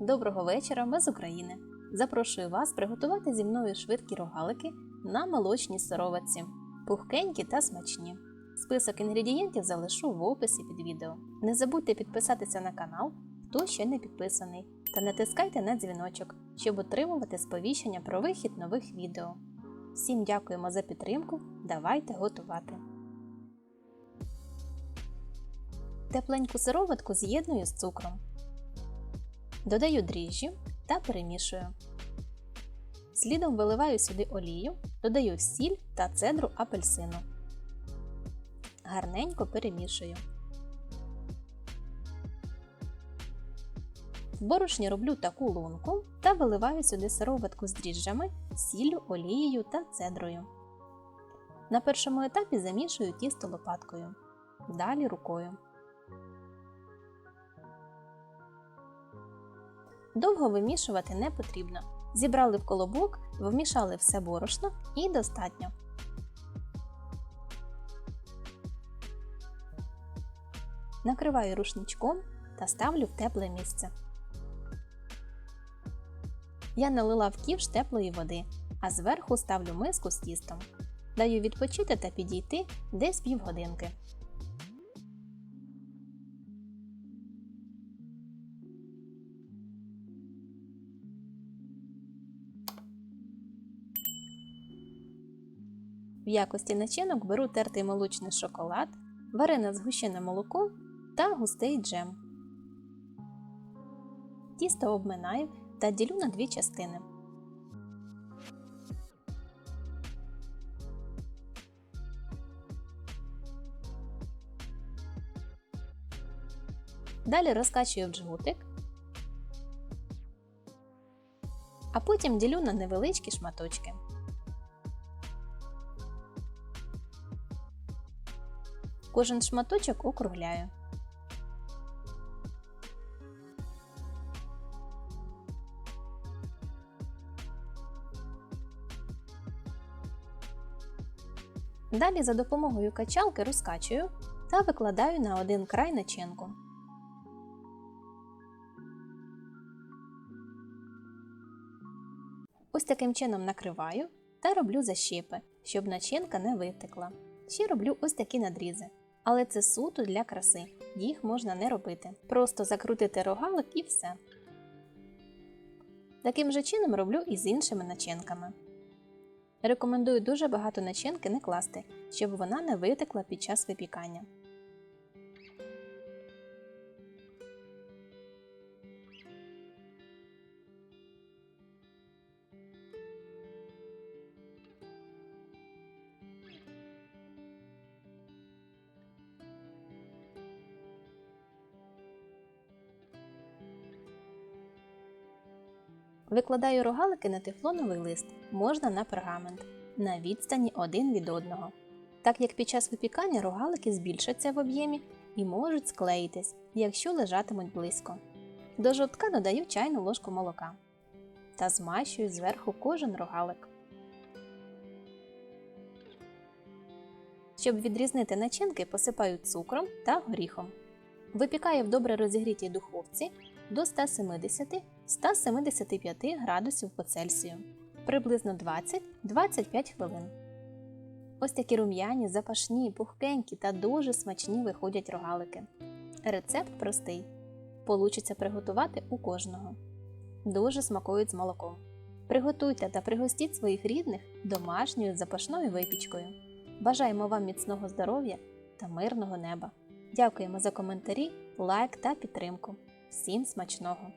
Доброго вечора, ми з України. Запрошую вас приготувати зі мною швидкі рогалики на молочній сироватці, пухкенькі та смачні. Список інгредієнтів залишу в описі під відео. Не забудьте підписатися на канал, хто ще не підписаний, та натискайте на дзвіночок, щоб отримувати сповіщення про вихід нових відео. Всім дякуємо за підтримку. Давайте готувати. Тепленьку сироватку з'єдную з цукром. Додаю дріжджі та перемішую. Слідом виливаю сюди олію, додаю сіль та цедру апельсину. Гарненько перемішую. В борошні роблю таку лунку та виливаю сюди сироватку з дріжджами, сіллю, олією та цедрою. На першому етапі замішую тісто лопаткою, далі рукою. Довго вимішувати не потрібно. Зібрали в колобок, вмішали все борошно і достатньо. Накриваю рушничком та ставлю в тепле місце. Я налила в ківш теплої води, а зверху ставлю миску з тістом. Даю відпочити та підійти десь півгодинки. Якості начинок беру тертий молочний шоколад, варене згущене молоко та густий джем. Тісто обминаю та ділю на дві частини. Далі розкачую в джгутик, а потім ділю на невеличкі шматочки. Кожен шматочок округляю. Далі за допомогою качалки розкачую та викладаю на один край начинку. Ось таким чином накриваю та роблю защіпи, щоб начинка не витекла. Ще роблю ось такі надрізи. Але це суто для краси, їх можна не робити. Просто закрутити рогалик і все. Таким же чином роблю і з іншими начинками. Рекомендую дуже багато начинки не класти, щоб вона не витекла під час випікання. Викладаю рогалики на тефлоновий лист, можна на пергамент, на відстані один від одного. Так як під час випікання рогалики збільшаться в об'ємі і можуть склеїтись, якщо лежатимуть близько. До жовтка додаю чайну ложку молока та змащую зверху кожен рогалик. Щоб відрізнити начинки, посипаю цукром та горіхом. Випікаю в добре розігрітій духовці до 170-175 градусів по Цельсію приблизно 20-25 хвилин. Ось такі рум'яні, запашні, пухкенькі та дуже смачні виходять рогалики. Рецепт простий. Получиться приготувати у кожного. Дуже смакують з молоком. Приготуйте та пригостіть своїх рідних домашньою запашною випічкою. Бажаємо вам міцного здоров'я та мирного неба! Дякуємо за коментарі, лайк та підтримку. Всім смачного!